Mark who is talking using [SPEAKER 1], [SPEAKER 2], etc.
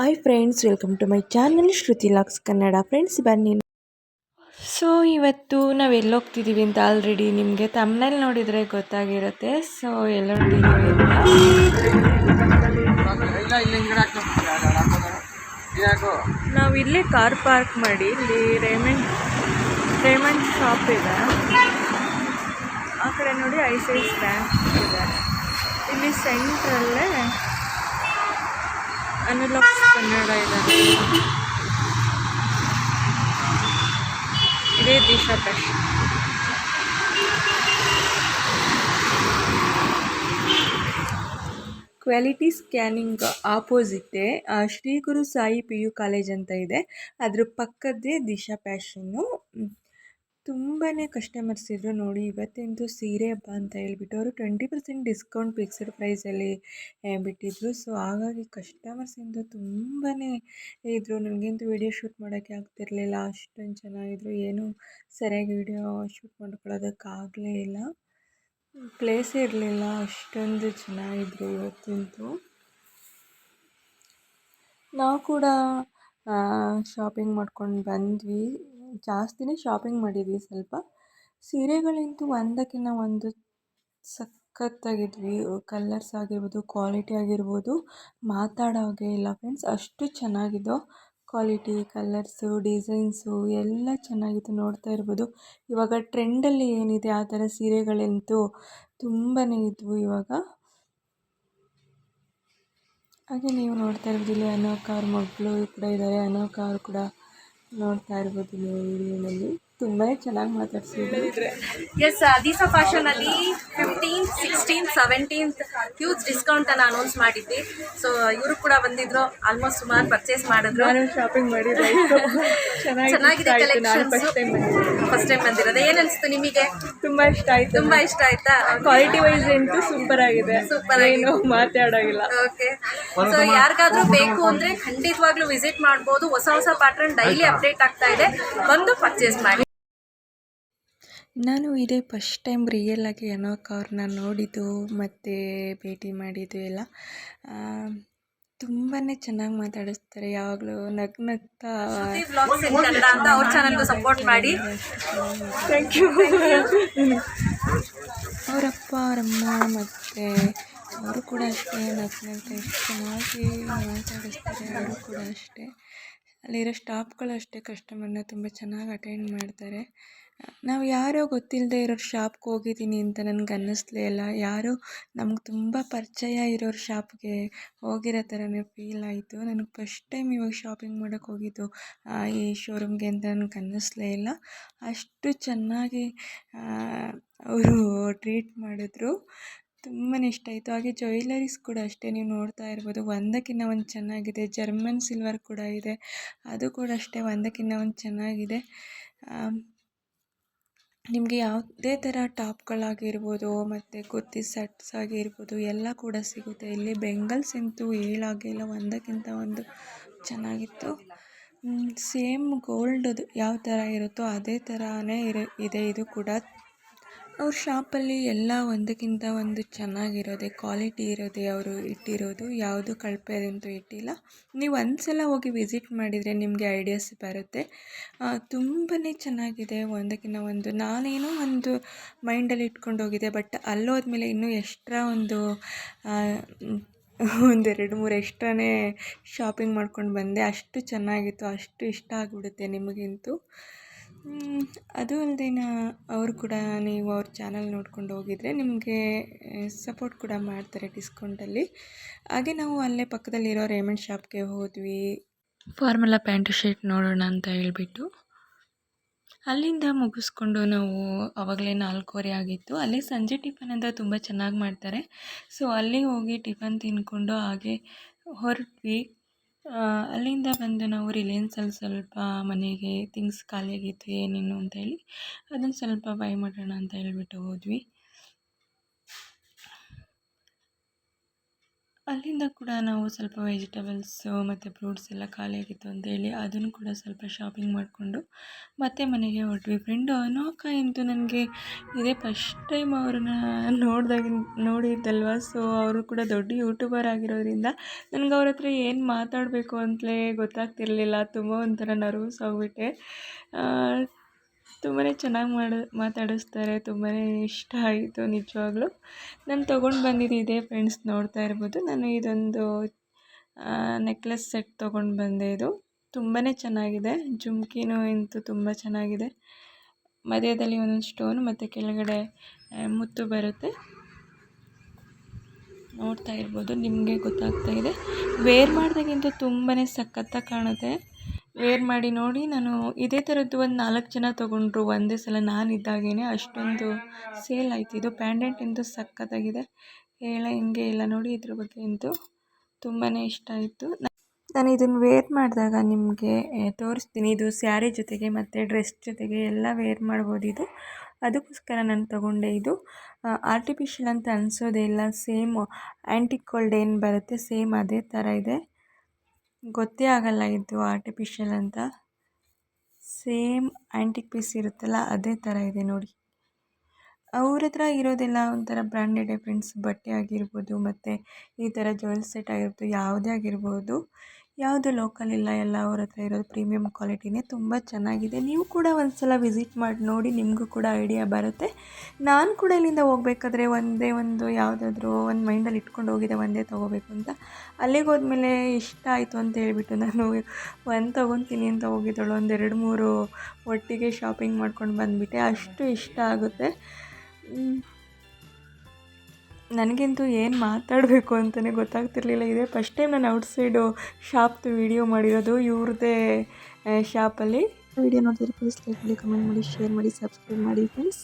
[SPEAKER 1] Hi friends welcome to my channel Shruti LOX Kannada friends ಬನ್ನಿ. So ಇವತ್ತು ನಾವು ಎಲ್ಲಿ ಹೋಗ್ತಿದ್ದೀವಿ ಅಂತ ಆಲ್ರೆಡಿ ನಿಮಗೆ ತಮ್ಮನಲ್ಲಿ ನೋಡಿದರೆ ಗೊತ್ತಾಗಿರುತ್ತೆ. ಸೊ ಎಲ್ಲ ಹೊಂಟಿದ್ದೀವಿ ಅಂತ. ನಾವು ಇಲ್ಲಿ ಕಾರ್ ಪಾರ್ಕ್ ಮಾಡಿ, ಇಲ್ಲಿ ರೇಮಂಡ್ ರೇಮಂಡ್ ಶಾಪ್ ಇದೆ. ಆ ಕಡೆ ನೋಡಿ ಐ ಸಿ ಐ ಬ್ಯಾಂಕ್ ಇದೆ. ಇಲ್ಲಿ ಸೆಂಟ್ರಲ್ಲೇ ಅನುಲಕ್ಸ್ ಕನ್ನಡ ಇದೆ ಇದೇ ದಿಶಾ ಪ್ರಶ್ quality scanning ಆಪೋಸಿಟ್ಟೇ Shri Guru Sai P U college ಅಂತ ಇದೆ. ಅದ್ರ ಪಕ್ಕದ್ದೇ ದಿಶಾ ಫ್ಯಾಷನ್ನು ತುಂಬಾ ಕಸ್ಟಮರ್ಸ್ ಇದ್ದರು ನೋಡಿ, ಇವತ್ತಿಂದು ಸೀರೆ ಹಬ್ಬ ಅಂತ ಹೇಳ್ಬಿಟ್ಟು ಅವರು ಟ್ವೆಂಟಿ ಪರ್ಸೆಂಟ್ ಡಿಸ್ಕೌಂಟ್ ಫಿಕ್ಸ್ಡ್ ಪ್ರೈಸಲ್ಲಿ ಬಿಟ್ಟಿದ್ರು. ಸೊ ಹಾಗಾಗಿ ಕಸ್ಟಮರ್ಸ್ ಅಂತೂ ತುಂಬಾ ಇದ್ದರು ನನಗಂತೂ ವಿಡಿಯೋ ಶೂಟ್ ಮಾಡೋಕ್ಕೆ ಆಗ್ತಿರಲಿಲ್ಲ. ಅಷ್ಟೊಂದು ಚೆನ್ನಾಗಿದ್ರು ಏನೂ ಸರಿಯಾಗಿ ವಿಡಿಯೋ ಶೂಟ್ ಮಾಡ್ಕೊಳ್ಳೋದಕ್ಕಾಗಲೇ ಇಲ್ಲ. ಪ್ಲೇಸ್ ಇರಲಿಲ್ಲ. ಅಷ್ಟೊಂದು ಚೆನ್ನಾಗಿದ್ರು ಇವತ್ತಿಂದು. ನಾವು ಕೂಡ ಶಾಪಿಂಗ್ ಮಾಡ್ಕೊಂಡು ಬಂದ್ವಿ. ಜಾಸ್ತಿನೇ ಶಾಪಿಂಗ್ ಮಾಡಿದ್ವಿ ಸ್ವಲ್ಪ. ಸೀರೆಗಳಂತೂ ಒಂದಕ್ಕಿಂತ ಒಂದು ಸಖತ್ತಾಗಿದ್ವಿ. ಕಲರ್ಸ್ ಆಗಿರ್ಬೋದು ಕ್ವಾಲಿಟಿ ಆಗಿರ್ಬೋದು ಮಾತಾಡೋ ಹಾಗೆ ಇಲ್ಲ ಫ್ರೆಂಡ್ಸ್ ಅಷ್ಟು ಚೆನ್ನಾಗಿದೆ ಕ್ವಾಲಿಟಿ ಕಲರ್ಸು ಡಿಸೈನ್ಸು ಎಲ್ಲ ಚೆನ್ನಾಗಿತ್ತು ನೋಡ್ತಾ ಇರ್ಬೋದು. ಇವಾಗ ಟ್ರೆಂಡಲ್ಲಿ ಏನಿದೆ, ಆ ಥರ ಸೀರೆಗಳಂತೂ ತುಂಬಾ ಇದ್ವು ಇವಾಗ. ಹಾಗೆ ನೀವು ನೋಡ್ತಾ ಇರ್ಬೋದು, ಇಲ್ಲಿ ಅನೋಕ ಅವ್ರ ಮಗಳು ಕೂಡ ಇದ್ದಾರೆ. ಅನೋಕ ಅವ್ರು ಕೂಡ ನೋಡ್ತಾ ಇರ್ಬೋದು ನೀವು ವಿಡಿಯೋನಲ್ಲಿ ತುಂಬಾ ಚೆನ್ನಾಗಿ ಮಾತಾಡ್ಸಿದ್ರು.
[SPEAKER 2] ಎಸ್ ದಿಸಾ ಫ್ಯಾಷನ್ ಅಲ್ಲಿ fifteen sixteen seventeenth huge discount ಅನ್ನ ಅನೌನ್ಸ್ ಮಾಡಿದ್ವಿ. ಸೊ ಇವರು ಕೂಡ ಬಂದಿದ್ರು ಆಲ್ಮೋಸ್ಟ್ ಸುಮಾರು ಪರ್ಚೇಸ್ ಮಾಡಿದ್ರು.
[SPEAKER 1] ಶಾಪಿಂಗ್ ಮಾಡಿದ್ರು
[SPEAKER 2] ಚೆನ್ನಾಗಿದೆ ಕಲೆಕ್ಷನ್ಸ್ ಫಸ್ಟ್ ಟೈಮ್ ಬಂದಿರೋದು. ಏನ್ ಅನ್ಸ್ತು ನಿಮಗೆ?
[SPEAKER 1] ತುಂಬಾ ಇಷ್ಟ ಆಯ್ತು.
[SPEAKER 2] ತುಂಬಾ ಇಷ್ಟ ಆಯ್ತಾ?
[SPEAKER 1] ಕ್ವಾಲಿಟಿ ವೈಸ್ ಅಂತೂ ಸೂಪರ್ ಆಗಿದೆ.
[SPEAKER 2] ಸೂಪರ್
[SPEAKER 1] ಏನು ಮಾತಾಡೋಗಿಲ್ಲ
[SPEAKER 2] ಓಕೆ ಸೊ ಯಾರಿಗಾದ್ರೂ ಬೇಕು ಅಂದ್ರೆ ಖಂಡಿತವಾಗ್ಲೂ ವಿಸಿಟ್ ಮಾಡ್ಬೋದು. ಹೊಸ ಹೊಸ ಪ್ಯಾಟರ್ನ್ ಡೈಲಿ ಅಪ್ಡೇಟ್ ಆಗ್ತಾ ಇದೆ. ಬಂದು ಪರ್ಚೇಸ್ ಮಾಡಿ.
[SPEAKER 1] ನಾನು ಇದೇ ಫಸ್ಟ್ ಟೈಮ್ ರಿಯಲ್ ಆಗಿ ಅನೋಕ್ ಅವ್ರನ್ನ ನೋಡಿದ್ದು ಮತ್ತು ಭೇಟಿ ಮಾಡಿದ್ದು ಎಲ್ಲ. ತುಂಬಾ ಚೆನ್ನಾಗಿ ಮಾತಾಡಿಸ್ತಾರೆ. ಯಾವಾಗಲೂ ನಗ್ ನಗ್ತಾ
[SPEAKER 2] ಅಂತ ಅವ್ರ ಚಾನಲ್ಗೂ ಸಪೋರ್ಟ್ ಮಾಡಿ.
[SPEAKER 1] ಥ್ಯಾಂಕ್ ಯು ಅವರಪ್ಪ ಅವರಮ್ಮ ಮತ್ತು ಅವರು ಕೂಡ ಅಷ್ಟೇ. ನಗ್ ನಗ್ತಾ ಎಷ್ಟು ಚೆನ್ನಾಗಿ ಮಾತಾಡಿಸ್ತಾರೆ ಅವರು ಕೂಡ ಅಷ್ಟೇ. ಅಲ್ಲಿರೋ ಸ್ಟಾಫ್ಗಳು ಅಷ್ಟೇ. ಕಸ್ಟಮರ್ನ ತುಂಬ ಚೆನ್ನಾಗಿ ಅಟೆಂಡ್ ಮಾಡ್ತಾರೆ. ನಾವು ಯಾರೋ ಗೊತ್ತಿಲ್ಲದೆ ಇರೋ ಶಾಪ್ಗೆ ಹೋಗಿದ್ದೀನಿ ಅಂತ ನನಗೆ ಅನ್ನಿಸ್ಲೇ ಇಲ್ಲ. ಯಾರೋ ನಮ್ಗೆ ತುಂಬ ಪರಿಚಯ ಇರೋರ ಶಾಪ್ಗೆ ಹೋಗಿರೋ ಥರನೇ ಫೀಲ್ ಆಯಿತು. ನನಗೆ ಫಸ್ಟ್ ಟೈಮ್ ಇವಾಗ ಶಾಪಿಂಗ್ ಮಾಡೋಕ್ಕೆ ಹೋಗಿದ್ದು ಈ ಶೋರೂಮ್ಗೆ ಅಂತ ನನಗೆ ಅನ್ನಿಸ್ಲೇ ಇಲ್ಲ. ಅಷ್ಟು ಚೆನ್ನಾಗಿ ಅವರು ಟ್ರೀಟ್ ಮಾಡಿದ್ರು. ತುಂಬಾ ಇಷ್ಟ ಆಯಿತು. ಹಾಗೆ ಜ್ಯುವೆಲ್ಲರೀಸ್ ಕೂಡ ಅಷ್ಟೇ ನೀವು ನೋಡ್ತಾ ಇರ್ಬೋದು. ಒಂದಕ್ಕಿಂತ ಒಂದು ಚೆನ್ನಾಗಿದೆ. ಜರ್ಮನ್ ಸಿಲ್ವರ್ ಕೂಡ ಇದೆ. ಅದು ಕೂಡ ಅಷ್ಟೇ ಒಂದಕ್ಕಿಂತ ಒಂದು ಚೆನ್ನಾಗಿದೆ. ನಿಮಗೆ ಯಾವುದೇ ಥರ ಟಾಪ್ಗಳಾಗಿರ್ಬೋದು ಮತ್ತು ಕುರ್ತಿ ಸೆಟ್ಸ್ ಆಗಿರ್ಬೋದು ಎಲ್ಲ ಕೂಡ ಸಿಗುತ್ತೆ. ಇಲ್ಲಿ ಬೆಂಗಲ್ಸ್ ಅಂತೂ ಹೇಳಾಗೆ ಇಲ್ಲ ಒಂದಕ್ಕಿಂತ ಒಂದು ಚೆನ್ನಾಗಿತ್ತು. ಸೇಮ್ ಗೋಲ್ಡದು ಯಾವ ಥರ ಇರುತ್ತೋ ಅದೇ ಥರನೇ ಇರ, ಇದೆ. ಇದು ಕೂಡ ಅವ್ರ ಶಾಪಲ್ಲಿ ಎಲ್ಲ ಒಂದಕ್ಕಿಂತ ಒಂದು ಚೆನ್ನಾಗಿರೋದೆ ಕ್ವಾಲಿಟಿ ಇರೋದೆ ಅವರು ಇಟ್ಟಿರೋದು, ಯಾವುದು ಕಳಪೆದಂತೂ ಇಟ್ಟಿಲ್ಲ. ನೀವು ಒಂದು ಸಲ ಹೋಗಿ ವಿಸಿಟ್ ಮಾಡಿದರೆ ನಿಮಗೆ ಐಡಿಯಾಸ್ ಬರುತ್ತೆ. ತುಂಬಾ ಚೆನ್ನಾಗಿದೆ. ಒಂದಕ್ಕಿಂತ ಒಂದು, ನಾನೇನೋ ಒಂದು ಮೈಂಡಲ್ಲಿ ಇಟ್ಕೊಂಡು ಹೋಗಿದ್ದೆ ಬಟ್ ಅಲ್ಲೋದ್ಮೇಲೆ ಇನ್ನೂ ಎಕ್ಸ್ಟ್ರಾ ಒಂದು ಒಂದೆರಡು ಮೂರು ಎಕ್ಸ್ಟ್ರಾನೇ ಶಾಪಿಂಗ್ ಮಾಡ್ಕೊಂಡು ಬಂದೆ. ಅಷ್ಟು ಚೆನ್ನಾಗಿತ್ತು, ಅಷ್ಟು ಇಷ್ಟ ಆಗಿಬಿಡುತ್ತೆ ನಿಮಗಂತೂ. ಅದು ಅಲ್ಲದೆ ಅವರು ಕೂಡ ನೀವು ಅವ್ರ ಚಾನಲ್ ನೋಡ್ಕೊಂಡು ಹೋಗಿದ್ರೆ ನಿಮಗೆ ಸಪೋರ್ಟ್ ಕೂಡ ಮಾಡ್ತಾರೆ ಡಿಸ್ಕೌಂಟಲ್ಲಿ ಹಾಗೆ ನಾವು ಅಲ್ಲೇ ಪಕ್ಕದಲ್ಲಿರೋ ರೇಮಂಡ್ ಶಾಪ್ಗೆ ಹೋದ್ವಿ. ಫಾರ್ಮುಲಾ ಪ್ಯಾಂಟು ಶರ್ಟ್ ನೋಡೋಣ ಅಂತ ಹೇಳ್ಬಿಟ್ಟು. ಅಲ್ಲಿಂದ ಮುಗಿಸ್ಕೊಂಡು ನಾವು ಆವಾಗಲೇ ನಾಲ್ಕೂವರೆ ಆಗಿತ್ತು. ಅಲ್ಲಿ ಸಂಜೆ ಟಿಫನ್ ಅಂತ ತುಂಬ ಚೆನ್ನಾಗಿ ಮಾಡ್ತಾರೆ. ಸೊ ಅಲ್ಲಿ ಹೋಗಿ ಟಿಫನ್ ತಿಂದ್ಕೊಂಡು ಹಾಗೆ ಹೊರಟ್ವಿ. ಅಲ್ಲಿಂದ ಬಂದು ನಾವು ರಿಲಯನ್ಸಲ್ಲಿ ಸ್ವಲ್ಪ ಮನೆಗೆ ಥಿಂಗ್ಸ್ ಖಾಲಿಯಾಗಿತ್ತು ಏನೇನು ಅಂತ ಹೇಳಿ, ಅದನ್ನು ಸ್ವಲ್ಪ ಬೈ ಮಾಡೋಣ ಅಂತ ಹೇಳ್ಬಿಟ್ಟು ಹೋದ್ವಿ. ಅಲ್ಲಿಂದ ಕೂಡ ನಾವು ಸ್ವಲ್ಪ ವೆಜಿಟೇಬಲ್ಸು ಮತ್ತು ಫ್ರೂಟ್ಸ್ ಎಲ್ಲ ಖಾಲಿಯಾಗಿತ್ತು ಅಂತೇಳಿ ಅದನ್ನು ಕೂಡ ಸ್ವಲ್ಪ ಶಾಪಿಂಗ್ ಮಾಡಿಕೊಂಡು ಮತ್ತೆ ಮನೆಗೆ ಹೊರಟ್ವಿ. ಫ್ರೆಂಡು ಅನೋಕ ಅಂತೂ ನನಗೆ ಇದೇ ಫಸ್ಟ್ ಟೈಮ್ ಅವ್ರನ್ನ ನೋಡಿದಾಗ ನೋಡಿದ್ದಲ್ವ? ಸೊ ಅವರು ಕೂಡ ದೊಡ್ಡ ಯೂಟ್ಯೂಬರ್ ಆಗಿರೋದ್ರಿಂದ ನನಗೆ ಅವ್ರ ಹತ್ರ ಏನು ಮಾತಾಡಬೇಕು ಅಂತಲೇ ಗೊತ್ತಾಗ್ತಿರಲಿಲ್ಲ. ತುಂಬ ಒಂಥರ ನರ್ವಸ್ ಆಗಿಬಿಟ್ಟೆ. ತುಂಬಾ ಚೆನ್ನಾಗಿ ಮಾಡ, ಮಾತಾಡಿಸ್ತಾರೆ ತುಂಬಾ ಇಷ್ಟ ಆಯಿತು ನಿಜವಾಗ್ಲೂ. ನಾನು ತೊಗೊಂಡು ಬಂದಿದ್ದು ಇದೇ ಫ್ರೆಂಡ್ಸ್ ನೋಡ್ತಾ ಇರ್ಬೋದು. ನಾನು ಇದೊಂದು ನೆಕ್ಲೆಸ್ ಸೆಟ್ ತೊಗೊಂಡು ಬಂದೆ ಇದು. ತುಂಬಾ ಚೆನ್ನಾಗಿದೆ. ಜುಮ್ಕಿನೂ ಅಂತೂ ತುಂಬ ಚೆನ್ನಾಗಿದೆ. ಮಧ್ಯದಲ್ಲಿ ಒಂದೊಂದು ಸ್ಟೋನ್ ಮತ್ತು ಕೆಳಗಡೆ ಮುತ್ತು ಬರುತ್ತೆ. ನೋಡ್ತಾ ಇರ್ಬೋದು. ನಿಮಗೆ ಗೊತ್ತಾಗ್ತಾ ಇದೆ. ವೇರ್ ಮಾಡಿದಾಗಿಂತ ತುಂಬಾ ಸಖತ್ತಾಗಿ ಕಾಣುತ್ತೆ. ವೇರ್ ಮಾಡಿ ನೋಡಿ, ನಾನು ಇದೇ ಥರದ್ದು ಒಂದು ನಾಲ್ಕು ಜನ ತೊಗೊಂಡ್ರು. ಒಂದೇ ಸಲ ನಾನು ಇದ್ದಾಗೇ ಅಷ್ಟೊಂದು ಸೇಲ್ ಆಯ್ತು. ಇದು ಪ್ಯಾಂಡೆಂಟ್ ಎಂದು ಸಖತ್ತಾಗಿದೆ. ಹೇಳ, ಹಿಂಗೆ ಇಲ್ಲ ನೋಡಿ ಇದ್ರ ಬಗ್ಗೆ ಅಂತೂ ತುಂಬಾ ಇಷ್ಟ ಆಯಿತು. ನಾನು ಇದನ್ನು ವೇರ್ ಮಾಡಿದಾಗ ನಿಮಗೆ ತೋರಿಸ್ತೀನಿ. ಇದು ಸ್ಯಾರಿ ಜೊತೆಗೆ ಮತ್ತು ಡ್ರೆಸ್ ಜೊತೆಗೆ ಎಲ್ಲ ವೇರ್ ಮಾಡ್ಬೋದು ಇದು. ಅದಕ್ಕೋಸ್ಕರ ನಾನು ತೊಗೊಂಡೆ ಇದು. ಆರ್ಟಿಫಿಷಿಯಲ್ ಅಂತ ಅನಿಸೋದೇ ಇಲ್ಲ. ಸೇಮ್ ಆ್ಯಂಟಿಕ್ ಕೋಲ್ಡ್ ಏನು ಬರುತ್ತೆ, ಸೇಮ್ ಅದೇ ಥರ ಇದೆ. ಗೊತ್ತೇ ಆಗಲ್ಲ ಇದು ಆರ್ಟಿಫಿಷಿಯಲ್ ಅಂತ. ಸೇಮ್ ಆ್ಯಂಟಿಕ್ ಪೀಸ್ ಇರುತ್ತಲ್ಲ, ಅದೇ ಥರ ಇದೆ ನೋಡಿ. ಅವ್ರ ಹತ್ರ ಇರೋದೆಲ್ಲ ಒಂಥರ ಬ್ರ್ಯಾಂಡೆಡ್ ಫ್ರೆಂಡ್ಸ್ ಬಟ್ಟೆ ಆಗಿರ್ಬೋದು, ಮತ್ತು ಈ ಥರ ಜ್ಯುವೆಲ್ ಸೆಟ್ ಆಗಿರ್ಬೋದು, ಯಾವುದೇ ಆಗಿರ್ಬೋದು. ಯಾವುದು ಲೋಕಲ್ ಇಲ್ಲ, ಎಲ್ಲ ಅವ್ರ ಹತ್ರ ಇರೋದು ಪ್ರೀಮಿಯಮ್ ಕ್ವಾಲಿಟಿನೇ ತುಂಬ ಚೆನ್ನಾಗಿದೆ. ನೀವು ಕೂಡ ಒಂದು ಸಲ ವಿಸಿಟ್ ಮಾಡಿ, ನೋಡಿ ನಿಮಗೂ ಕೂಡ ಐಡಿಯಾ ಬರುತ್ತೆ. ನಾನು ಕೂಡ ಇಲ್ಲಿಂದ ಹೋಗ್ಬೇಕಾದ್ರೆ ಒಂದೇ ಒಂದು ಯಾವುದಾದ್ರೂ ಒಂದು ಮೈಂಡಲ್ಲಿ ಇಟ್ಕೊಂಡು ಹೋಗಿದ್ದೆ, ಒಂದೇ ತೊಗೋಬೇಕು ಅಂತ. ಅಲ್ಲಿಗೆ ಹೋದ್ಮೇಲೆ ಇಷ್ಟ ಆಯಿತು ಅಂತ ಹೇಳಿಬಿಟ್ಟು ನಾನು ಒಂದು ತೊಗೊತೀನಿ ಅಂತ ಹೋಗಿದ್ದಳು. ಒಂದು ಎರಡು ಮೂರು ಒಟ್ಟಿಗೆ ಶಾಪಿಂಗ್ ಮಾಡ್ಕೊಂಡು ಬಂದುಬಿಟ್ಟೆ. ಅಷ್ಟು ಇಷ್ಟ ಆಗುತ್ತೆ. ನನಗಂತೂ ಏನು ಮಾತಾಡಬೇಕು ಅಂತಲೇ ಗೊತ್ತಾಗ್ತಿರ್ಲಿಲ್ಲ. ಇದೇ ಫಸ್ಟ್ ಟೈಮ್ ನಾನು ಔಟ್ಸೈಡು ಶಾಪ್ದು ವಿಡಿಯೋ ಮಾಡಿರೋದು. ಇವ್ರದ್ದೇ ಶಾಪಲ್ಲಿ ವಿಡಿಯೋ ನೋಡ್ತಿದ್ರೆ ಪ್ಲೀಸ್ ಲೈಕ್ ಮಾಡಿ ಕಮೆಂಟ್ ಮಾಡಿ ಶೇರ್ ಮಾಡಿ ಸಬ್ಸ್ಕ್ರೈಬ್ ಮಾಡಿ ಫ್ರೆಂಡ್ಸ್